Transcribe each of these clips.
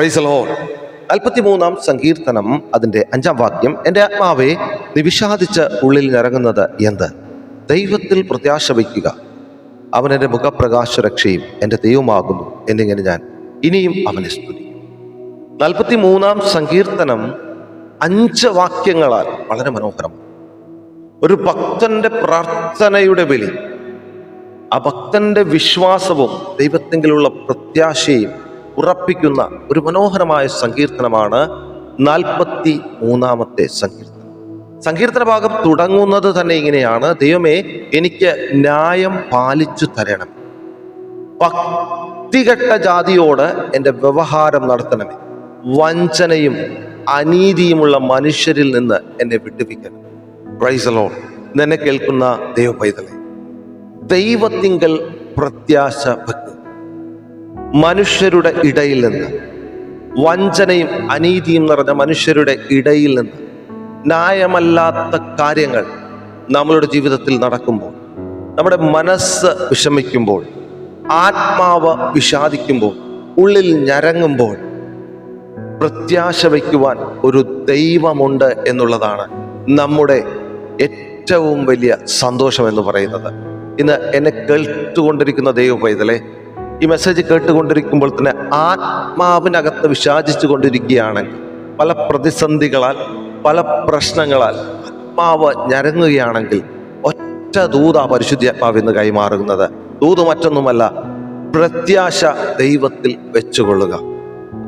Price loan നാൽപ്പത്തിമൂന്നാം സങ്കീർത്തനം അതിന്റെ അഞ്ചാം വാക്യം എന്റെ ആത്മാവെ നിവിഷാദിച്ച് ഉള്ളിൽ ഇറങ്ങുന്നത് എന്ത്? ദൈവത്തിൽ പ്രത്യാശ വയ്ക്കുക. അവൻ എന്റെ മുഖപ്രകാശ രക്ഷയും എന്റെ ദൈവമാകുന്നു എന്നിങ്ങനെ ഞാൻ ഇനിയും അവനെ സ്തുതിക്കും. നാൽപ്പത്തി മൂന്നാം സങ്കീർത്തനം അഞ്ച് വാക്യങ്ങളാൽ വളരെ മനോഹരമാണ്. ഒരു ഭക്തന്റെ പ്രാർത്ഥനയുടെ വിളി ആ ഭക്തന്റെ വിശ്വാസവും ദൈവത്തെങ്കിലുള്ള പ്രത്യാശയും ഉറപ്പിക്കുന്ന ഒരു മനോഹരമായ സങ്കീർത്തനമാണ് നാൽപ്പത്തി മൂന്നാമത്തെ സങ്കീർത്തനം. സങ്കീർത്തന ഭാഗം തുടങ്ങുന്നത് തന്നെ ഇങ്ങനെയാണ്. ദൈവമേ എനിക്ക് ന്യായം പാലിച്ചു തരണം. ഭക്തികെട്ട ജാതിയോട് എന്റെ വ്യവഹാരം നടത്തണമേ. വഞ്ചനയും അനീതിയുമുള്ള മനുഷ്യരിൽ നിന്ന് എന്നെ വിട്ടുപിക്കണം പ്രൈസലോ നിന്നെ കേൾക്കുന്ന ദൈവ പൈതലെ ദൈവത്തിങ്കൽ പ്രത്യാശ വെക്കുക മനുഷ്യരുടെ ഇടയിൽ നിന്ന്. വഞ്ചനയും അനീതിയും നിറഞ്ഞ മനുഷ്യരുടെ ഇടയിൽ നിന്ന്. ന്യായമല്ലാത്ത കാര്യങ്ങൾ നമ്മളുടെ ജീവിതത്തിൽ നടക്കുമ്പോൾ നമ്മുടെ മനസ്സ് വിഷമിക്കുമ്പോൾ ആത്മാവ് വിഷാദിക്കുമ്പോൾ ഉള്ളിൽ ഞരങ്ങുമ്പോൾ പ്രത്യാശ വയ്ക്കുവാൻ ഒരു ദൈവമുണ്ട് എന്നുള്ളതാണ് നമ്മുടെ ഏറ്റവും വലിയ സന്തോഷം എന്ന് പറയുന്നത്. ഇന്ന് എന്നെ കേട്ടുകൊണ്ടിരിക്കുന്ന ദൈവ പൈതലെ ഈ മെസ്സേജ് കേട്ടുകൊണ്ടിരിക്കുമ്പോൾ തന്നെ ആത്മാവിനകത്ത് വിശാചിച്ചു കൊണ്ടിരിക്കുകയാണെങ്കിൽ പല പ്രതിസന്ധികളാൽ പല പ്രശ്നങ്ങളാൽ ആത്മാവ് ഞരങ്ങുകയാണെങ്കിൽ ഒറ്റ ദൂത പരിശുദ്ധാത്മാവ് ഇന്ന് കൈമാറുന്നത്. ദൂത് മറ്റൊന്നുമല്ല പ്രത്യാശ ദൈവത്തിൽ വെച്ചുകൊള്ളുക.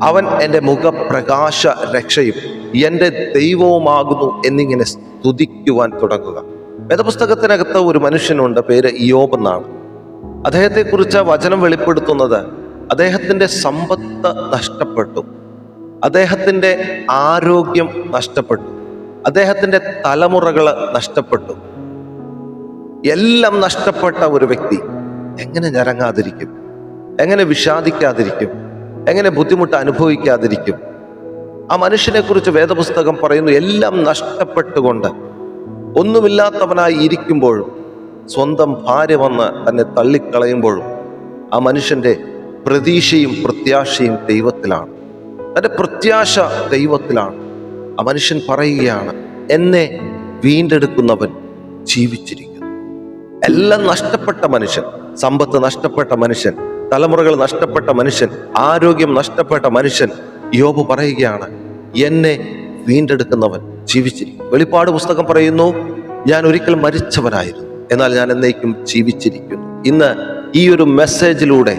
അവൻ എന്റെ മുഖപ്രകാശ രക്ഷയും എന്റെ ദൈവവുമാകുന്നു എന്നിങ്ങനെ സ്തുതിക്കുവാൻ തുടങ്ങുക. വേദപുസ്തകത്തിനകത്ത് ഒരു മനുഷ്യനുണ്ട് പേര് യോബ് എന്നാണ്. അദ്ദേഹത്തെക്കുറിച്ച് വചനം വെളിപ്പെടുത്തുന്നത് അദ്ദേഹത്തിന്റെ സമ്പത്ത് നഷ്ടപ്പെട്ടു. അദ്ദേഹത്തിന്റെ ആരോഗ്യം നഷ്ടപ്പെട്ടു. അദ്ദേഹത്തിന്റെ തലമുറകൾ നഷ്ടപ്പെട്ടു. എല്ലാം നഷ്ടപ്പെട്ട ഒരു വ്യക്തി എങ്ങനെ ഞരങ്ങാതിരിക്കും? എങ്ങനെ വിഷാദിക്കാതിരിക്കും? എങ്ങനെ ബുദ്ധിമുട്ട് അനുഭവിക്കാതിരിക്കും? ആ മനുഷ്യനെക്കുറിച്ച് വേദപുസ്തകം പറയുന്നു എല്ലാം നഷ്ടപ്പെട്ടുകൊണ്ട് ഒന്നുമില്ലാത്തവനായി ഇരിക്കുമ്പോഴും സ്വന്തം ഭാര്യ വന്ന് തന്നെ തള്ളിക്കളയുമ്പോഴും ആ മനുഷ്യന്റെ പ്രതീക്ഷയും പ്രത്യാശയും ദൈവത്തിലാണ്. തന്റെ പ്രത്യാശ ദൈവത്തിലാണ്. ആ മനുഷ്യൻ പറയുകയാണ് എന്നെ വീണ്ടെടുക്കുന്നവൻ ജീവിച്ചിരിക്കുന്നു. എല്ലാം നഷ്ടപ്പെട്ട മനുഷ്യൻ സമ്പത്ത് നഷ്ടപ്പെട്ട മനുഷ്യൻ തലമുറകൾ നഷ്ടപ്പെട്ട മനുഷ്യൻ ആരോഗ്യം നഷ്ടപ്പെട്ട മനുഷ്യൻ. യോബ് പറയുകയാണ് എന്നെ വീണ്ടെടുക്കുന്നവൻ ജീവിച്ചിരിക്കും വെളിപ്പാട് പുസ്തകം പറയുന്നു ഞാൻ ഒരിക്കൽ മരിച്ചവനായിരുന്നു. എന്നാൽ ഞാൻ എന്നേക്കും ജീവിച്ചിരിക്കുന്നു. ഇന്ന് ഈ ഒരു മെസ്സേജിലൂടെ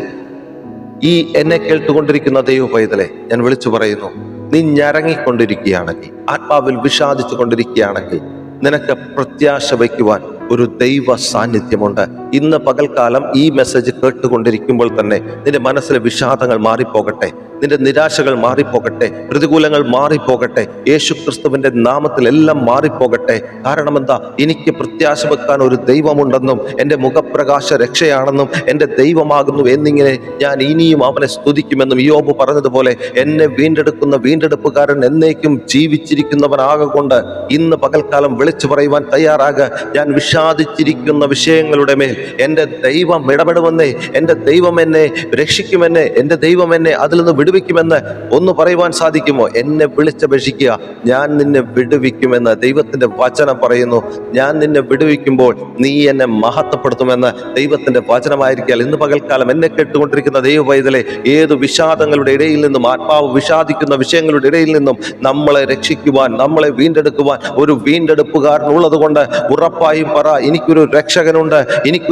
ഈ എന്നെ കേട്ടുകൊണ്ടിരിക്കുന്ന ദൈവ പൈതലെ ഞാൻ വിളിച്ചു പറയുന്നു നീ ഞരങ്ങിക്കൊണ്ടിരിക്കുകയാണെങ്കിൽ ആത്മാവിൽ വിഷാദിച്ചു കൊണ്ടിരിക്കുകയാണെങ്കിൽ നിനക്ക് പ്രത്യാശ വയ്ക്കുവാൻ ഒരു ദൈവ സാന്നിധ്യമുണ്ട് ഇന്ന് പകൽക്കാലം ഈ മെസ്സേജ് കേട്ടുകൊണ്ടിരിക്കുമ്പോൾ തന്നെ നിന്റെ മനസ്സിലെ വിഷാദങ്ങൾ മാറിപ്പോകട്ടെ. നിന്റെ നിരാശകൾ മാറിപ്പോകട്ടെ. പ്രതികൂലങ്ങൾ മാറിപ്പോകട്ടെ. യേശു ക്രിസ്തുവിന്റെ നാമത്തിൽ എല്ലാം മാറിപ്പോകട്ടെ. കാരണം എന്താ? എനിക്ക് പ്രത്യാശ വെക്കാൻ ഒരു ദൈവമുണ്ടെന്നും എന്റെ മുഖപ്രകാശ രക്ഷയാണെന്നും എന്റെ ദൈവമാകുന്നു എന്നിങ്ങനെ ഞാൻ ഇനിയും അവനെ സ്തുതിക്കുമെന്നും യോബ് പറഞ്ഞതുപോലെ എന്നെ വീണ്ടെടുക്കുന്ന വീണ്ടെടുപ്പുകാരൻ എന്നേക്കും ജീവിച്ചിരിക്കുന്നവനാകൊണ്ട് ഇന്ന് പകൽക്കാലം വിളിച്ചു പറയുവാൻ തയ്യാറാകുക ഞാൻ വിഷാദിച്ചിരിക്കുന്ന വിഷയങ്ങളുടെ മേൽ എന്റെ ദൈവം ഇടപെടുമെന്നേ എന്റെ ദൈവം എന്നെ രക്ഷിക്കുമെന്നെ എന്റെ ദൈവം എന്നെ അതിൽ നിന്ന് വിടുവിക്കുമെന്ന് ഒന്ന് പറയുവാൻ സാധിക്കുമോ? എന്നെ വിളിച്ചപേക്ഷിക്കുക. ഞാൻ നിന്നെ വിടുവിക്കുമെന്ന് ദൈവത്തിന്റെ വചനം പറയുന്നു. ഞാൻ നിന്നെ വിടുവിക്കുമ്പോൾ നീ എന്നെ മഹത്വപ്പെടുത്തുമെന്ന് ദൈവത്തിന്റെ വചനമായിരിക്കാൽ ഇന്ന് പകൽക്കാലം എന്നെ കേട്ടുകൊണ്ടിരിക്കുന്ന ദൈവ പൈതലെ ഏത് വിഷാദങ്ങളുടെ ഇടയിൽ നിന്നും ആത്മാവ് വിഷാദിക്കുന്ന വിഷയങ്ങളുടെ ഇടയിൽ നിന്നും നമ്മളെ രക്ഷിക്കുവാൻ നമ്മളെ വീണ്ടെടുക്കുവാൻ ഒരു വീണ്ടെടുപ്പുകാരനുള്ളത് കൊണ്ട് ഉറപ്പായും പറ എനിക്കൊരു രക്ഷകനുണ്ട്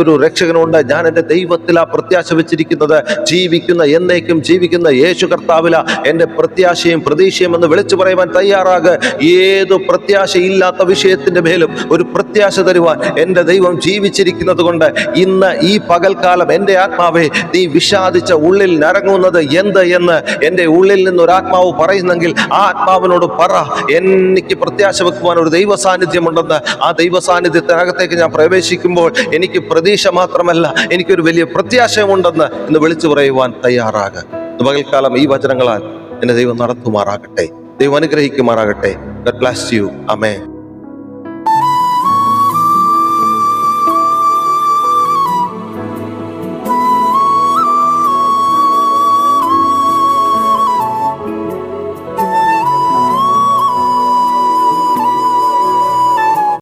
എനിക്കൊരു രക്ഷകനുണ്ട്. ഞാൻ എന്റെ ദൈവത്തിലാ പ്രത്യാശ വെച്ചിരിക്കുന്നത്. ജീവിക്കുന്ന എന്നേക്കും ജീവിക്കുന്ന യേശു കർത്താവില എന്റെ പ്രത്യാശയും പ്രതീക്ഷയും എന്ന് വിളിച്ചു പറയുവാൻ തയ്യാറാകുക ഏതു പ്രത്യാശയില്ലാത്ത വിഷയത്തിന്റെ മേലും ഒരു പ്രത്യാശ തരുവാൻ എന്റെ ദൈവം ജീവിച്ചിരിക്കുന്നത് കൊണ്ട് ഇന്ന് ഈ പകൽക്കാലം എന്റെ ആത്മാവെ നീ വിഷാദിച്ച ഉള്ളിൽ നരങ്ങുന്നത് എന്ത് എന്ന് എന്റെ ഉള്ളിൽ നിന്നൊരാത്മാവ് പറയുന്നെങ്കിൽ ആ ആത്മാവിനോട് പറ. എനിക്ക് പ്രത്യാശ വെക്കുവാൻ ഒരു ദൈവ സാന്നിധ്യമുണ്ടെന്ന് ആ ദൈവ സാന്നിധ്യത്തിനകത്തേക്ക് ഞാൻ പ്രവേശിക്കുമ്പോൾ എനിക്ക് പ്രതീക്ഷ മാത്രമല്ല എനിക്കൊരു വലിയ പ്രത്യാശയുണ്ടെന്ന് എന്ന് വിളിച്ചു പറയുവാൻ തയ്യാറാകുക പകൽക്കാലം ഈ വചനങ്ങളാൽ എന്നെ ദൈവം നടത്തുമാറാകട്ടെ. ദൈവം അനുഗ്രഹിക്കുമാറാകട്ടെ. God bless you Amen.